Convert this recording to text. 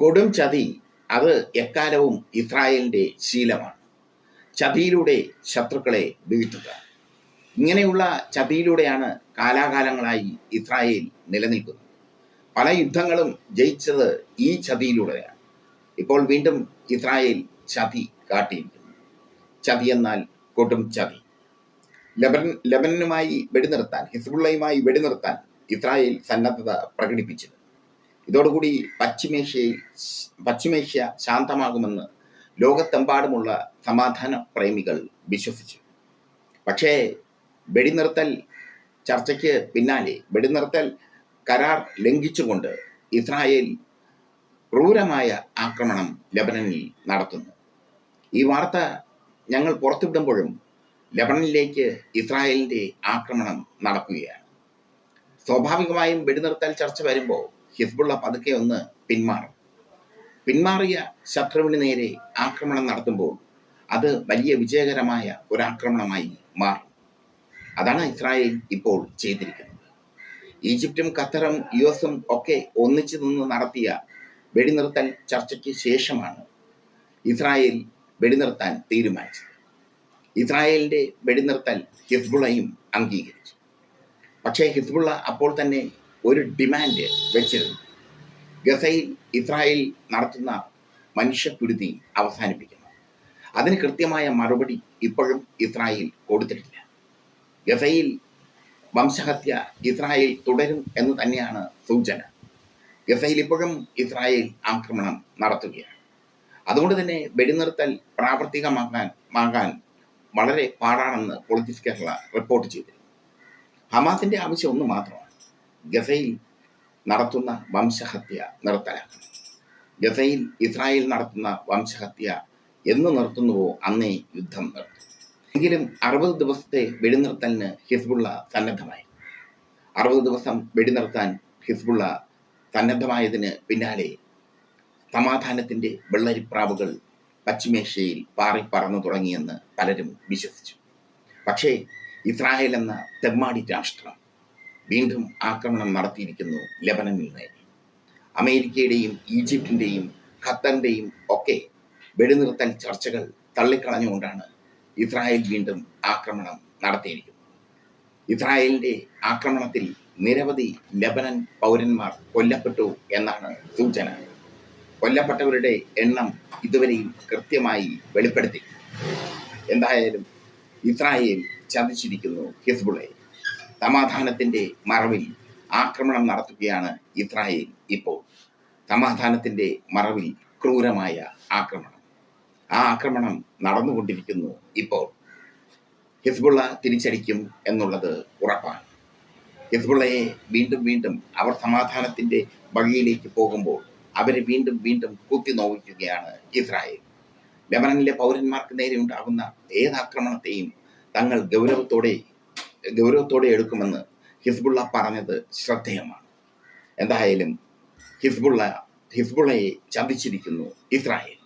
കൊടും ചതി അത് എക്കാലവും ഇസ്രായേലിന്റെ ശീലമാണ്. ചതിയിലൂടെ ശത്രുക്കളെ വീഴ്ത്തുക. ഇങ്ങനെയുള്ള ചതിയിലൂടെയാണ് കാലാകാലങ്ങളായി ഇസ്രായേൽ നിലനിൽക്കുന്നത്. പല യുദ്ധങ്ങളും ജയിച്ചത് ഈ ചതിയിലൂടെയാണ്. ഇപ്പോൾ വീണ്ടും ഇസ്രായേൽ ചതി കാട്ടിയിരിക്കുന്നു. ചതി എന്നാൽ കൊടും ചതി. ലബൻ ലബനനുമായി വെടിനിർത്താൻ ഹിസ്ബുള്ളയുമായി വെടിനിർത്താൻ ഇസ്രായേൽ സന്നദ്ധത പ്രകടിപ്പിച്ചത് ഇതോടുകൂടി പശ്ചിമേഷ്യയിൽ പശ്ചിമേഷ്യ ശാന്തമാകുമെന്ന് ലോകത്തെമ്പാടുമുള്ള സമാധാന പ്രേമികൾ വിശ്വസിച്ചു. പക്ഷേ വെടിനിർത്തൽ ചർച്ചയ്ക്ക് പിന്നാലെ വെടിനിർത്തൽ കരാർ ലംഘിച്ചുകൊണ്ട് ഇസ്രായേൽ ക്രൂരമായ ആക്രമണം ലബനനിൽ നടത്തുന്നു. ഈ വാർത്ത ഞങ്ങൾ പുറത്തുവിടുമ്പോഴും ലബണനിലേക്ക് ഇസ്രായേലിന്റെ ആക്രമണം നടക്കുകയാണ്. സ്വാഭാവികമായും വെടിനിർത്തൽ ചർച്ച വരുമ്പോൾ ഹിസ്ബുള്ള പതുക്കെ ഒന്ന് പിന്മാറും. പിന്മാറിയ ശത്രുവിന് നേരെ ആക്രമണം നടത്തുമ്പോൾ അത് വലിയ വിജയകരമായ ഒരു ആക്രമണമായി മാറും. അതാണ് ഇസ്രായേൽ ഇപ്പോൾ ചെയ്തിരിക്കുന്നത്. ഈജിപ്തും ഖത്തറും യു എസും ഒക്കെ ഒന്നിച്ചു നിന്ന് നടത്തിയ വെടിനിർത്തൽ ചർച്ചയ്ക്ക് ശേഷമാണ് ഇസ്രായേൽ വെടിനിർത്താൻ തീരുമാനിച്ചത്. ഇസ്രായേലിന്റെ വെടിനിർത്തൽ ഹിസ്ബുളയും അംഗീകരിച്ചു. പക്ഷേ ഹിസ്ബുള്ള അപ്പോൾ തന്നെ ഒരു ഡിമാൻഡ് വെച്ചിരുന്നു. ഗസയിൽ ഇസ്രായേൽ നടത്തുന്ന മനുഷ്യക്കുരുതി അവസാനിപ്പിക്കണം അതിന് കൃത്യമായ മറുപടി ഇപ്പോഴും ഇസ്രായേൽ കൊടുത്തിട്ടില്ല. ഗസയിൽ വംശഹത്യ ഇസ്രായേൽ തുടരും എന്ന് തന്നെയാണ് സൂചന. ഗസയിൽ ഇപ്പോഴും ഇസ്രായേൽ ആക്രമണം നടത്തുകയാണ്. അതുകൊണ്ട് തന്നെ വെടിനിർത്തൽ പ്രാവർത്തികമാക്കാൻ മാകാൻ വളരെ പാടാണെന്ന് പൊളിറ്റിക്സ് കേരള റിപ്പോർട്ട് ചെയ്തിരുന്നു. ഹമാസിന്റെ ആവശ്യം ഒന്ന് മാത്രമാണ്. ഗസയിൽ നടത്തുന്ന വംശഹത്യ നിർത്തലാക്കണം ഗസയിൽ ഇസ്രായേൽ നടത്തുന്ന വംശഹത്യ എന്ന് നിർത്തുന്നുവോ അന്നേ യുദ്ധം നിർത്തും. എങ്കിലും അറുപത് ദിവസത്തെ വെടിനിർത്തലിന് ഹിസ്ബുള്ള സന്നദ്ധമായി. അറുപത് ദിവസം വെടിനിർത്താൻ ഹിസ്ബുള്ള സന്നദ്ധമായതിന് പിന്നാലെ സമാധാനത്തിന്റെ വെള്ളരിപ്രാവുകൾ പശ്ചിമേഷ്യയിൽ പാറി പറന്നു തുടങ്ങിയെന്ന് പലരും വിശ്വസിച്ചു. പക്ഷേ ഇസ്രായേൽ എന്ന തെമ്മാടി രാഷ്ട്രം വീണ്ടും ആക്രമണം നടത്തിയിരിക്കുന്നു ലബനനിൽ നേരെ അമേരിക്കയുടെയും ഈജിപ്തിന്റെയും ഖത്തറിന്റെയും ഒക്കെ വെടിനിർത്തൽ ചർച്ചകൾ തള്ളിക്കളഞ്ഞുകൊണ്ടാണ് ഇസ്രായേൽ വീണ്ടും ആക്രമണം നടത്തിയിരിക്കുന്നത്. ഇസ്രായേലിന്റെ ആക്രമണത്തിൽ നിരവധി ലബനൻ പൗരന്മാർ കൊല്ലപ്പെട്ടു എന്നാണ് സൂചന. കൊല്ലപ്പെട്ടവരുടെ എണ്ണം ഇതുവരെയും കൃത്യമായി വെളിപ്പെടുത്തി എന്തായാലും ഇസ്രായേൽ ചതിച്ചിരിക്കുന്നു ഹിസ്ബുളെ സമാധാനത്തിന്റെ മറവിൽ ആക്രമണം നടത്തുകയാണ് ഇസ്രായേൽ ഇപ്പോൾ. സമാധാനത്തിന്റെ മറവിൽ ക്രൂരമായ ആക്രമണം. ആ ആക്രമണം നടന്നുകൊണ്ടിരിക്കുന്നു ഇപ്പോൾ. ഹിസ്ബുള്ള തിരിച്ചടിക്കും എന്നുള്ളത് ഉറപ്പാണ്. ഹിസ്ബുള്ളയെ വീണ്ടും വീണ്ടും അവർ സമാധാനത്തിന്റെ വഴിയിലേക്ക് പോകുമ്പോൾ അവരെ വീണ്ടും വീണ്ടും കുത്തി നോവിക്കുകയാണ് ഇസ്രായേൽ. ലെബനനിലെ പൗരന്മാർക്ക് നേരെ ഉണ്ടാകുന്ന ഏതാക്രമണത്തെയും തങ്ങൾ ഗൗരവത്തോടെ ഗൗരവത്തോടെ എടുക്കുമെന്ന് ഹിസ്ബുള്ള പറഞ്ഞത് ശ്രദ്ധേയമാണ്. എന്തായാലും ഹിസ്ബുള്ള ഹിസ്ബുള്ളയെ ചതിച്ചിരിക്കുന്നു ഇസ്രായേൽ.